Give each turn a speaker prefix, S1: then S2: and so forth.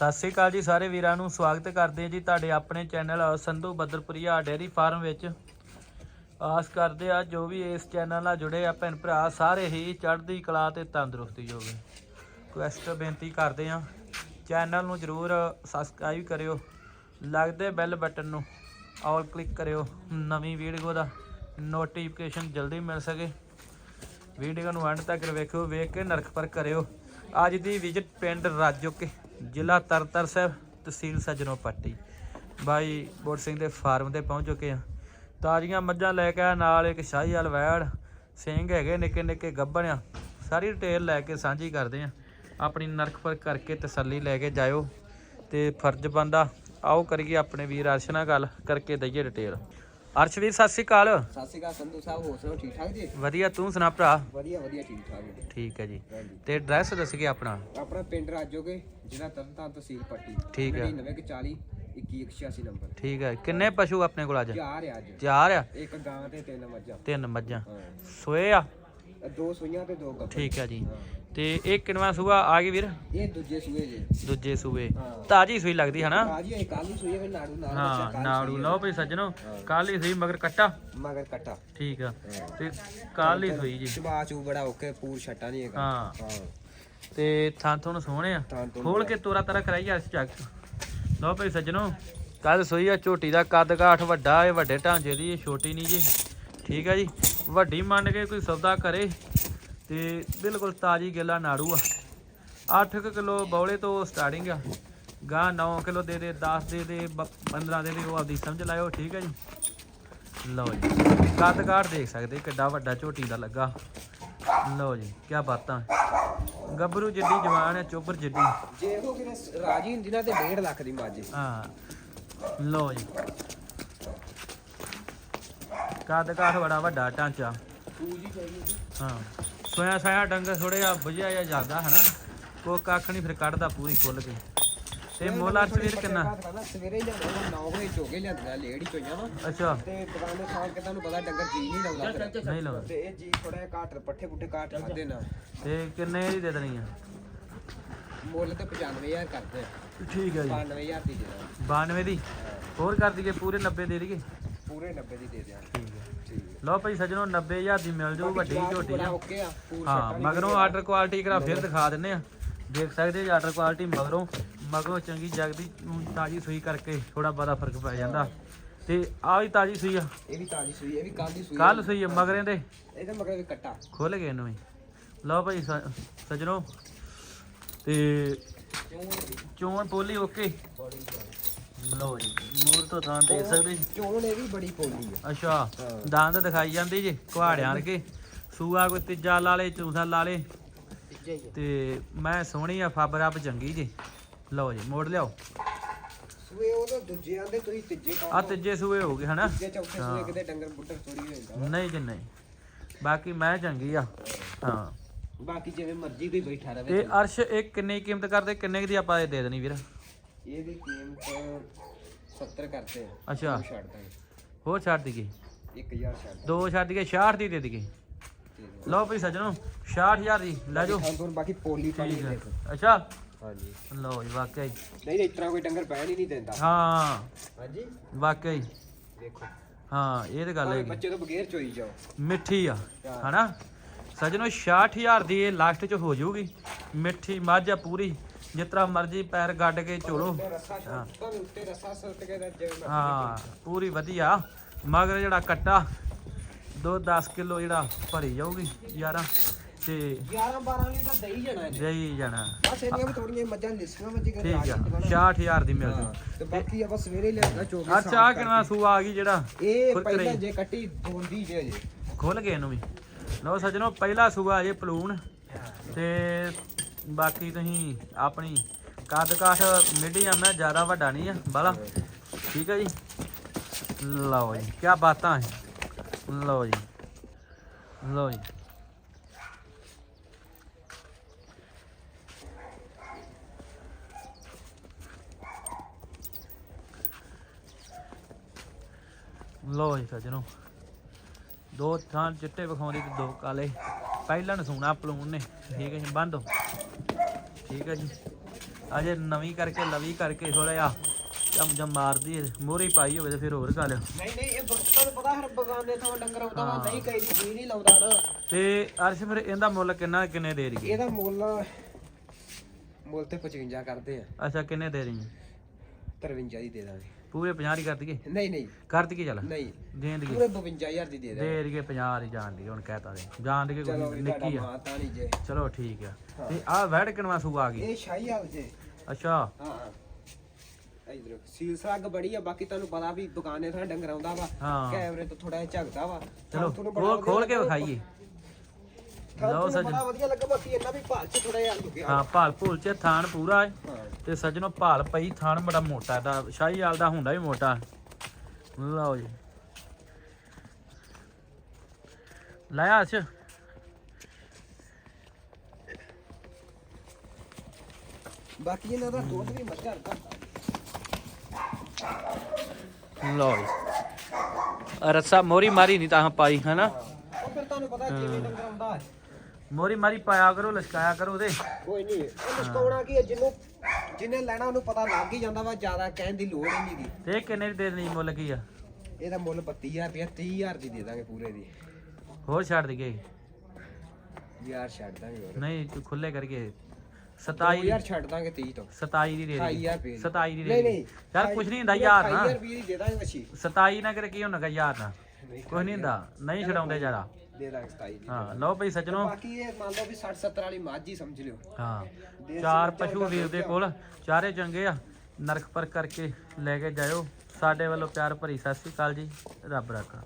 S1: ਸਤਿ ਸ੍ਰੀ ਅਕਾਲ ਜੀ ਸਾਰੇ ਵੀਰਾਂ ਨੂੰ, ਸਵਾਗਤ ਕਰਦੇ ਹਾਂ ਜੀ ਤੁਹਾਡੇ ਆਪਣੇ channel Sandhu Badarpuria dairy farm ਵਿੱਚ। ਆਸ ਕਰਦੇ ਆ ਜੋ ਵੀ ਇਸ ਚੈਨਲ ਨਾਲ ਜੁੜੇ ਆ ਭੈਣ ਭਰਾ, ਸਾਰੇ ਹੀ ਚੜ੍ਹਦੀ ਕਲਾ ਤੇ ਤੰਦਰੁਸਤੀ ਹੋਵੇ ਕੁਐਸਟ ਬੇਨਤੀ ਕਰਦੇ ਆ ਚੈਨਲ ਨੂੰ ਜਰੂਰ ਸਬਸਕ੍ਰਾਈਬ ਕਰਿਓ, ਲੱਗਦੇ ਬੈਲ ਬਟਨ ਨੂੰ ਆਲ ਕਲਿੱਕ ਕਰਿਓ, ਨਵੀਂ ਵੀਡੀਓ ਦਾ ਨੋਟੀਫਿਕੇਸ਼ਨ ਜਲਦੀ ਮਿਲ ਸਕੇ। ਵੀਡੀਓ ਨੂੰ ਐਂਡ ਤੱਕ ਵੇਖਿਓ, ਵੇਖ ਕੇ ਨਰਖ ਪਰ ਕਰਿਓ। ਅੱਜ ਦੀ ਵਿਜ਼ਿਟ ਪਿੰਡ ਰਾਜੋਕੇ। ਜ਼ਿਲ੍ਹਾ ਤਰਤਰ ਸਾਹਿਬ, ਤਹਿਸੀਲ ਸਜਨੋ ਪੱਟੀ। ਬਾਈ ਬੋੜ ਸਿੰਘ ਦੇ ਫਾਰਮ ਤੇ ਪਹੁੰਚ ਚੁੱਕੇ ਆ ਤਾਜ਼ੀਆਂ ਮੱਝਾਂ ਲੈ ਕੇ ਆ ਨਾਲ ਇੱਕ ਸ਼ਾਹੀ ਅਲਵੈੜ ਸਿੰਘ ਹੈਗੇ ਨਿੱਕੇ ਨਿੱਕੇ ਗੱਭਣ ਆ। ਸਾਰੀ ਡਿਟੇਲ ਲੈ ਕੇ ਸਾਂਝੀ ਕਰਦੇ ਆ ਆਪਣੀ ਨਰਖ ਪਰ ਕਰਕੇ ਤਸੱਲੀ ਲੈ ਕੇ ਜਾਇਓ ਤੇ ਫਰਜ਼ ਬੰਦਾ ਆਓ ਕਰੀਏ ਆਪਣੇ ਵੀਰ ਅਰਸ਼ ਨਾਲ ਗੱਲ ਕਰਕੇ ਦਈਏ ਡਿਟੇਲ। ਅਰਸ਼ ਵੀਰ ਸਤਿ ਸ੍ਰੀ ਅਕਾਲ।
S2: ਸਤਿ ਸ਼੍ਰੀ ਅਕਾਲ ਸੰਧੂ ਸਾਹਿਬ ਹੋਰ ਸੁਣਾਓ ਠੀਕ ਠਾਕ ਜੀ?
S1: ਵਧੀਆ ਤੂੰ ਸੁਣਾ ਭਰਾ?
S2: ਵਧੀਆ ਵਧੀਆ ਠੀਕ ਠਾਕ ਜੀ।
S1: ਠੀਕ ਹੈ ਜੀ।
S2: ਹਾਂਜੀ।
S1: ਤੇ ਐਡਰੈਸ ਦੱਸ ਕੇ ਆਪਣਾ?
S2: ਆਪਣਾ ਪਿੰਡ ਰਾਜੋਗੇ ਜ਼ਿਲ੍ਹਾ ਤਰਨਤਾਰਨ ਤਹਿਸੀਲ ਪੱਟੀ।
S1: ਠੀਕ ਹੈ।
S2: 9940 2186 ਨੰਬਰ।
S1: ਠੀਕ ਹੈ। ਕਿੰਨੇ ਪਸ਼ੂ ਆਪਣੇ ਕੋਲ ਅੱਜ?
S2: ਚਾਰ ਆ ਅੱਜ।
S1: ਚਾਰ ਆ?
S2: ਇੱਕ ਗਾਂ ਤੇ ਤਿੰਨ ਮੱਝਾਂ।
S1: ਤਿੰਨ ਮੱਝਾਂ।
S2: ਹਾਂ।
S1: ਸੋਏ ਆ?
S2: ਦੋ ਸੂਈਆਂ ਤੇ ਦੋ ਗੱਭਣ
S1: ਠੀਕ ਹੈ ਜੀ।
S2: ਹਾਂ।
S1: ਤੇ ਇਹ ਕਿਨਵਾ ਸੂਆ? ਆ ਗਈ ਵੀਰ?
S2: ਇਹ ਦੂਜੇ ਸੂਏ ਜੀ।
S1: ਦੂਜੇ ਸੂਏ।
S2: ਹਾਂ।
S1: ਤਾਜੀ ਸੂਈ ਲੱਗਦੀ ਹਨਾ?
S2: ਬਾਜੀ ਇਹ ਕੱਲ ਹੀ ਸੂਏ ਵੀ ਨਾੜੂ ਨਾਲ
S1: ਹਾਂ ਨਾੜੂ
S2: ਸੂਈ
S1: ਲਓ ਭਈ ਸੱਜਣੋ ਕੱਲ ਹੀ ਸੂਈ ਮਗਰ ਕੱਟਾ?
S2: ਹੈ। ਮਗਰ ਕੱਟਾ।
S1: ਠੀਕ ਆ।
S2: ਹਾਂ।
S1: ਤੇ ਕੱਲ ਹੀ ਸੂਈ ਜੀ।
S2: ਚਬਾ ਚੂ ਬੜਾ ਓਕੇ ਪੂਰ ਛੱਟਾ ਨਹੀਂ ਹੈਗਾ।
S1: ਹਾਂ।
S2: ਹਾਂ।
S1: ਤੇ ਥਾਂ ਤੁਹਾਨੂੰ ਸੋਹਣੇ ਆ। ਖੋਲ ਕੇ ਤੋਰਾ ਤਰਾ ਕਰਾਈ ਅੱਜ ਚੱਕ। ਲਓ ਭਈ ਸੱਜਣੋ ਕੱਲ ਸੂਈ ਆ ਝੋਟੀ ਦਾ ਕੱਦ ਕਾਠ ਵੱਡਾ ਏ ਵੱਡੇ ਢਾਂਚੇ ਦੀ ਇਹ ਛੋਟੀ ਨਹੀਂ ਜੀ। ਠੀਕ ਆ ਜੀ। ਵੱਡੀ ਮੰਨ ਕੇ ਕੋਈ ਸੌਦਾ ਕਰੇ। ਤੇ ਬਿਲਕੁਲ ਤਾਜੀ ਗਿੱਲਾ ਨਾੜੂ ਆ। 8 ਕਿਲੋ ਬੌਲੇ ਤੋਂ ਸਟਾਰਟਿੰਗ ਆ। ਗਾਂ 9 ਕਿਲੋ ਦੇ ਦੇ 10 ਦੇ ਦੇ ਬ- 15 ਦੇ ਦੇ ਉਹ ਆਪਦੀ ਸਮਝ ਲਾਇਓ ਠੀਕ ਹੈ ਜੀ? ਲਓ ਜੀ। ਕੱਦ ਕਾਠ ਦੇਖ ਸਕਦੇ ਕਿੱਡਾ ਵੱਡਾ ਝੋਟੀ ਦਾ ਲੱਗਾ। ਲਓ ਜੀ ਕੀ ਬਾਤਾਂ। ਗੱਭਰੂ ਜਿੱਡੀ ਜਵਾਨ ਹੈ ਚੋਬਰ ਜਿੱਡੀ।
S2: ਜੇ ਉਹ ਕਿਤੇ ਰਾਜੀ ਹੁੰਦੀ ਨਾ ਤੇ 1.5 ਲੱਖ ਦੀ ਮੱਝ
S1: ਹਾਂ ਲਓ ਜੀ। ਕੱਦ ਕਾਠ ਬੜਾ ਵੱਡਾ ਢਾਂਚਾ।
S2: ਪੂਜੀ ਚਾਹੀਦੀ
S1: ਹਾਂ। ਸੋਇਆ ਸਾਇਆ ਡੰਗਰ ਥੋੜੇ ਆ ਬੁਝਿਆ ਜਾਂ ਜ਼ਿਆਦਾ ਹਨਾ ਕੋ ਕੱਖ ਨਹੀਂ ਫਿਰ ਕੱਢਦਾ ਪੂਰੀ ਖੁੱਲ ਕੇ। ਤੇ ਮੋਲਾ ਸਵੇਰ ਕਿੰਨਾ?
S2: ਸਵੇਰੇ ਲਿਆਂਦਾ 9 ਵਜੇ ਚੋਗੇ ਲਿਆਂਦਾ ਲੇੜੀ ਚੋਈਆਂ ਵਾ।
S1: ਅੱਛਾ।
S2: ਤੇ ਦੁਕਾਨ ਦੇ ਖਾਣ ਕੇ ਤੁਹਾਨੂੰ ਪਤਾ ਡੰਗਰ ਜੀ ਨਹੀਂ ਲਾਉਂਦਾ।
S1: ਨਹੀਂ ਲਾਉਂਦਾ।
S2: ਤੇ ਇਹ ਜੀ ਥੋੜਾ ਜਿਹਾ ਘੱਟ ਪੱਠੇ ਪੁੱਠੇ ਘੱਟ ਖਾਦੇ ਨਾ।
S1: ਤੇ ਕਿੰਨੇ ਦੀ ਦੇ ਦੇਣੀ ਆ?
S2: ਮੁੱਲ ਤੇ 95000 ਕਰਦੇ ਆ।
S1: ਠੀਕ ਹੈ
S2: 92000 ਦੀ ਦੇ ਦਾਂ
S1: 92 ਦੀ? ਹੋਰ ਕਰ ਦਈਏ ਪੂਰੇ 90 ਦੇ ਦਈਏ।
S2: ਪੂਰੇ 90 ਦੀ ਦੇ ਦਿਆਂ
S1: ਠੀਕ ਹੈ।
S2: ਠੀਕ
S1: ਲਓ ਭਾਈ ਸੱਜਣੋ 90000 ਦੀ ਮਿਲ ਜਾਊ ਵੱਡੀ ਝੋਟੀ ਆ।
S2: ਓਕੇ ਆ ਪੂਰ
S1: ਹਾਂ ਮਗਰੋਂ ਆਰਡਰ ਕੁਆਲਿਟੀ ਕਰਾ ਫਿਰ ਦਿਖਾ ਦਿੰਨੇ ਆ। ਦੇਖ ਸਕਦੇ ਜੀ ਆਰਡਰ ਕੁਆਲਿਟੀ ਮਗਰੋਂ ਮਗਰੋਂ ਚੰਗੀ ਜਗਦੀ ਤਾਜੀ ਸੂਈ ਕਰਕੇ ਥੋੜਾ ਬਹੁਤਾ ਫ਼ਰਕ ਪੈ ਜਾਂਦਾ। ਤੇ ਆ ਵੀ ਤਾਜੀ ਸੂਈ ਆ।
S2: ਇਹ ਵੀ ਤਾਜੀ ਸੂਈ ਇਹ ਵੀ ਕੱਲ ਦੀ ਸੂਈ
S1: ਕੱਲ ਸੂਈ ਆ ਮਗਰੇ ਦੇ।
S2: ਇਹਦੇ ਮਗਰ ਵੀ ਕੱਟਾ।
S1: ਖੁੱਲ ਗਏ ਇਹਨੂੰ ਵੀ। ਲਓ ਭਾਈ ਸ- ਸੱਜਣੋ ਤੇ ਚੋਣ ਪੋਲੀ ਓਕੇ। ਲਓ ਜੀ ਮੂਰ ਤੋਂ ਤਾਂ ਦੇਖ ਸਕਦੇ ਜੀ?
S2: ਚੋਣ ਇਹ ਵੀ ਬੜੀ ਪੋਲੀ ਆ।
S1: ਅੱਛਾ
S2: ਹਾਂ।
S1: ਦੰਦ ਦਿਖਾਈ ਜਾਂਦੀ ਜੀ ਕੁਹਾੜਿਆਂ ਵਰਗੇ। ਸੂਆ ਕੋਈ ਤੀਜਾ ਲਾ ਲੇ ਚੌਥਾ ਲਾ ਲੇ।
S2: ਆ।
S1: ਤੇ ਮੈਂ ਸੋਹਣੀ ਆ ਫੱਬ ਰੱਬ ਚੰਗੀ ਜੀ। ਲਓ ਜੀ ਮੋੜ ਲਿਆਓ।
S2: ਸੂਏ ਉਹ ਤਾਂ ਦੂਜੇ ਆਂਦੇ ਤੁਸੀਂ ਤੀਜੇ
S1: ਆ
S2: ਕਾ
S1: ਤੀਜੇ ਸੂਏ ਹੋ ਗਏ ਹਨਾ?
S2: ਤੀਜੇ ਚੌਥੇ। ਸੂਏ ਕਿਤੇ ਡੰਗਰ ਬੁੱਟਰ ਥੋੜੀ ਹੋ ਜਾਂਦਾ।
S1: ਨਹੀਂ ਜੀ ਨਹੀਂ। ਬਾਕੀ ਮੈਂ ਚੰਗੀ ਆ। ਹਾਂ।
S2: ਬਾਕੀ ਜਿਵੇਂ ਮਰਜ਼ੀ ਕੋਈ ਬੈਠਾ ਰਵੇ
S1: ਤੇ ਅਰਸ਼ ਇਹ ਕਿੰਨੀ ਕੀਮਤ ਕਰਦੇ ਕਿੰਨੇ ਦੀ ਆਪਾਂ ਇਹ ਦੇ ਦੇਣੀ ਵੀਰ?
S2: ਇਹਦੀ ਕੀਮਤ 70 ਕਰਤੇ ਆ।
S1: ਅੱਛਾ।
S2: ਉਹ ਛੱਡ ਦਾਂਗੇ
S1: ਹੋਰ ਛੱਡ ਦਈਏ।
S2: 1000 ਛੱਡ
S1: ਦੋ ਛੱਡ ਦਈਏ 66 ਦੀ ਦੇ ਦਈਏ।
S2: ਦਾਂਗੇ
S1: ਲਓ ਭਾਈ ਸੱਜਣੋ 66000 ਦੀ ਲੈ ਜਾਓ।
S2: ਹਾਂ ਤੁਹਾਨੂੰ ਬਾਕੀ ਪੋਲੀ ਪਾਣੀ
S1: ਠੀਕ ਹੈ।
S2: ਦੇਖੋ
S1: ਅੱਛਾ।
S2: ਹਾਂਜੀ।
S1: ਲਓ ਜੀ ਵਾਕਿਆ ਹੀ।
S2: ਨਹੀਂ ਨਹੀਂ ਇਸ ਤਰ੍ਹਾਂ ਕੋਈ ਡੰਗਰ ਪੈਣ ਹੀ ਨਹੀਂ ਦਿੰਦਾ।
S1: ਹਾਂ।
S2: ਹਾਂਜੀ।
S1: ਵਾਕਿਆ ਹੀ।
S2: ਦੇਖੋ।
S1: ਹਾਂ ਇਹ ਤੇ ਗੱਲ
S2: ਭਾਵੇਂ
S1: ਹੈਗੀ।
S2: ਬੱਚੇ ਤੋਂ ਬਗੈਰ ਚੋਈ ਜਾਓ।
S1: ਮਿੱਠੀ ਆ। ਹਨਾ? ਸੱਜਣੋ 66000 ਦੀ ਇਹ ਲਾਸਟ ਚ ਹੋ ਜਾਊਗੀ। ਮਿੱਠੀ ਮੱਝ ਆ ਪੂਰੀ। ਜਿਸ ਤਰ੍ਹਾਂ ਮਰਜ਼ੀ ਪੈਰ ਗੱਡ ਕੇ
S2: ਉੱਤੇ ਰੱਸਾ ਸੁੱਟ ਮਰਜ਼ੀ
S1: ਹਾਂ ਪੂਰੀ ਵਧੀਆ। ਮਗਰ ਜਿਹੜਾ ਕੱਟਾ ਦੋ 10 ਕਿਲੋ ਜਿਹੜਾ ਭਰੀ ਜਾਊਗੀ ਯਾਰਾਂ ਤੇ
S2: 11 12 ਲੀਟਰ ਦਹੀਂ ਜਾਣਾ ਇਹਨੇ।
S1: ਜਈ ਜਾਣਾ।
S2: ਬਸ ਇੰਨੀਆਂ ਵੀ ਥੋੜੀਆਂ ਮੱਝਾਂ ਲਿਸੀਆਂ ਮੱਝੀ ਕਰ
S1: ਠੀਕ ਆ 66000 ਦੀ ਮਿਲ ਜੂ
S2: ਤੇ ਬਾਕੀ ਆਪਾਂ ਸਵੇਰੇ ਲਿਆਂਦਾ ਚੋਗੇ
S1: ਅੱਛਾ ਆ ਕਿੰਨਾ ਸੂ ਆ ਗਈ ਜਿਹੜਾ
S2: ਇਹ। ਪਹਿਲਾਂ ਜੇ ਕੱਟੀ ਦੋਂਦੀ ਜੇ ਜੇ
S1: ਖੁੱਲ ਗਏ ਇਹਨੂੰ ਵੀ। ਲਓ ਸੱਜਣੋ ਪਹਿਲਾ ਸੂਆ ਜੇ ਪਲੂਣ। ਤੇ ਬਾਕੀ ਤੁਸੀਂ ਆਪਣੀ ਕੱਦ ਕਾਠ ਮੀਡੀਅਮ ਹੈ ਜ਼ਿਆਦਾ ਵੱਡਾ ਨਹੀਂ ਆ, ਬਾਲਾ। ਠੀਕ ਹੈ ਜੀ। ਲਓ ਜੀ ਕੀ ਬਾਤਾਂ ਹੈ ਲਓ ਜੀ। ਲਓ ਜੀ। ਲਓ ਜੀ, ਸੱਜਣੋ। ਦੋ ਥਾਂ ਚਿੱਟੇ ਵਿਖਾਉਂਦੀ ਤੇ ਦੋ ਕਾਲੇ। ਪਹਿਲਾਂ ਨੂੰ ਸੁਣਾ ਪਲੂਣ ਨੇ। ਠੀਕ ਹੈ ਜੀ ਬੰਦ ਹੋ। ਠੀਕ ਹੈ ਜੀ। ਅਜੇ ਨਵੀਂ ਕਰਕੇ ਲਵੀ ਕਰਕੇ ਥੋੜਾ ਜਿਹਾ ਜਮ ਜਮ ਮਾਰਦੀ ਮੋਰੀ ਪਾਈ ਹੋਵੇ ਤੇ ਫਿਰ ਹੋਰ ਗੱਲ।
S2: ਨਹੀਂ ਨਹੀਂ ਇਹ ਬ- ਤੁਹਾਨੂੰ ਪਤਾ ਹਰ ਬਗਾਨੇ ਤੋਂ ਡੰਗਰ ਆਉਂਦਾ ਵਾ ਨਹੀਂ ਕਈ ਦੀ ਜੀ ਨਹੀਂ ਲਾਉਂਦਾ ਨਾ।
S1: ਤੇ ਅਰਸ਼ ਫਿਰ ਇਹਦਾ ਮੁੱਲ ਕਿੰਨਾ ਕਿੰਨੇ ਦੇ ਰਹੀ
S2: ਇਹਦਾ ਮੁੱਲ ਮੁੱਲ ਤੇ 55 ਕਰਦੇ ਆ।
S1: ਅੱਛਾ ਕਿੰਨੇ ਦੇ ਰਹੀ
S2: 53 ਦੀ ਦੇ ਦਾਂਗੇ।
S1: ਪੂਰੇ 50 ਦੀ ਕਰ ਦਈਏ?
S2: ਨਹੀਂ ਨਹੀਂ।
S1: ਕਰ ਦਈਏ ਚੱਲ।
S2: ਨਹੀਂ।
S1: ਦੀ
S2: ਪੂਰੇ 52000 ਦੀ ਦੇ ਦਾਂਗੇ
S1: ਦੇ ਰਹੀਏ 50 ਦੀ ਜਾਣ ਦੀ ਹੁਣ ਕਹਿਤਾ ਦੇ ਜਾਣ ਦੀ
S2: ਚਲੋ
S1: ਕੋਈ
S2: ਵੀ
S1: ਨਿੱਕੀ
S2: ਤੁਹਾਡਾ
S1: ਆ।
S2: ਮਾਂ ਤਾਂ ਨਹੀਂ ਜੇ।
S1: ਚਲੋ ਠੀਕ ਆ।
S2: ਹਾਂ।
S1: ਤੇ ਆਹ ਵੈੜ ਕਿਨਵਾ ਸੂ ਆ ਗਈ?
S2: ਇਹ ਸ਼ਾਹੀ ਹਾਲ ਜੇ।
S1: ਅੱਛਾ।
S2: ਹਾਂ। ਇਧਰ। ਸੀਲ ਸਾਗ ਬੜੀ ਆ ਬਾਕੀ ਤੁਹਾਨੂੰ ਪਤਾ ਵੀ ਦੁਕਾਨੇ ਥਾਂ ਡੰਗਰ ਆਉਂਦਾ ਵਾ।
S1: ਹਾਂ।
S2: ਕੈਮਰੇ ਤੋਂ ਥੋੜਾ ਜਿਹਾ ਝਗਦਾ ਵਾ।
S1: ਚਲੋ
S2: ਤੁਹਾਨੂੰ ਬੜਾ
S1: ਖੋਲ
S2: ਵਧੀਆ
S1: ਖੋਲ ਕੇ
S2: ਲੱਗਾ।
S1: ਵਿਖਾਈਏ। ਲਓ ਸੱਜਣ।
S2: ਬੜਾ ਵਧੀਆ ਲੱਗਾ ਬਾਕੀ ਇਹਨਾਂ ਵੀ ਭਾਲ ਚ ਥੋੜਾ ਜਿਹਾ ਲੁਕਿਆ
S1: ਹਾਂ ਭਾਲ ਭੂਲ ਚ ਥਾਨ ਪੂਰਾ ਹੈ।
S2: ਹਾਂ।
S1: ਤੇ ਸੱਜਣੋ ਭਾਲ ਪਈ ਥਾਨ ਬੜਾ ਮੋਟਾ ਦਾ ਹੁੰਦਾ ਵੀ ਮੋਟਾ। ਲਓ ਜੀ। ਲਾਇਆ ਅਛ
S2: ਬਾਕੀ ਇਹਨਾਂ ਦਾ ਦੁੱਧ ਵੀ ਮੱਝਾਂ ਦਾ।
S1: ਲਓ ਜੀ। ਰੱਸਾ ਮੋਰੀ ਮਾਰੀ ਨਹੀਂ ਤਾਂ ਪਾਈ ਹਨਾ?
S2: ਉਹ ਫਿਰ ਤੁਹਾਨੂੰ ਪਤਾ ਜਿਵੇਂ ਡੰਗਰ ਆਉਂਦਾ ਹੈ।
S1: ਮੋਰੀ ਮਾਰੀ ਪਾਇਆ ਕਰੋ ਲਸ਼ਕਾਇਆ ਕਰੋ ਉਹਦੇ।
S2: ਕੋਈ ਨਹੀਂ ਉਹ ਮੁਸਕਾਉਣਾ ਕੀ ਹੈ? ਜਿਹਨੂੰ ਜਿਹਨੇ ਲੈਣਾ ਉਹਨੂੰ ਪਤਾ ਲੱਗ ਹੀ ਜਾਂਦਾ ਵਾ ਜ਼ਿਆਦਾ ਕਹਿਣ ਦੀ ਲੋੜ ਹੀ ਨਹੀਂ
S1: ਤੇ ਕਿੰਨੇ ਦੀ ਦੇ ਦੇਣੀ ਮੁੱਲ ਕੀ ਆ?
S2: ਇਹਦਾ ਮੁੱਲ 32000 ਰੁਪਇਆ 30000 ਦੀ ਦੇ ਦਾਂਗੇ ਪੂਰੇ ਦੀ।
S1: ਹੋਰ ਛੱਡ ਦਈਏ।
S2: ਯਾਰ ਛੱਡ ਦਾਂਗੇ ਹੋਰ।
S1: ਨਹੀਂ ਤੂੰ ਖੁੱਲੇ ਕਰਕੇ 27
S2: ਯਾਰ ਛੱਡ ਦਾਂਗੇ 30 ਤੋਂ।
S1: 27 ਦੀ ਦੇ ਦੇ
S2: 28000 ਰੁਪਏ
S1: 27 ਦੀ ਦੇ
S2: ਨਹੀਂ
S1: ਦੇ
S2: ਨਹੀਂ
S1: ਯਾਰ ਕੁਝ ਨਹੀਂ ਹੁੰਦਾ ਯਾਰ ਨਾ
S2: 28000 ਰੁਪਏ ਦੀ ਦੇ ਦਾਂਗੇ ਮੱਛੀ
S1: 27 ਨਾ ਕਰ ਕੀ ਹੁੰਦਾ ਗਾ ਯਾਰ ਨਾ ਕੁਝ ਨਹੀਂ ਹੁੰਦਾ। ਨਹੀਂ ਛਡਾਉਂਦੇ ਜ਼ਿਆਦਾ।
S2: ਦੇ ਦਾਂਗੇ 27 ਦੀ
S1: ਹਾਂ ਲਓ ਭਈ ਸੱਜਣੋ।
S2: ਬਾਕੀ ਇਹ ਮੰਨ ਲਓ ਵੀ 60 70 ਵਾਲੀ ਮੱਝ ਹੀ ਸਮਝ ਲਿਓ।
S1: ਹਾਂ ਚਾਰ ਪਸ਼ੂ ਵੀਰ ਦੇ ਕੋਲ ਚਾਰੇ ਚੰਗੇ ਆ ਨਰਕ ਪਰ ਕਰਕੇ ਲੈ ਕੇ ਜਾਇਓ। ਸਾਡੇ ਵੱਲੋਂ ਪਿਆਰ ਭਰੀ ਸਤਿ ਸ੍ਰੀ ਅਕਾਲ ਜੀ ਰੱਬ ਰਾਖਾ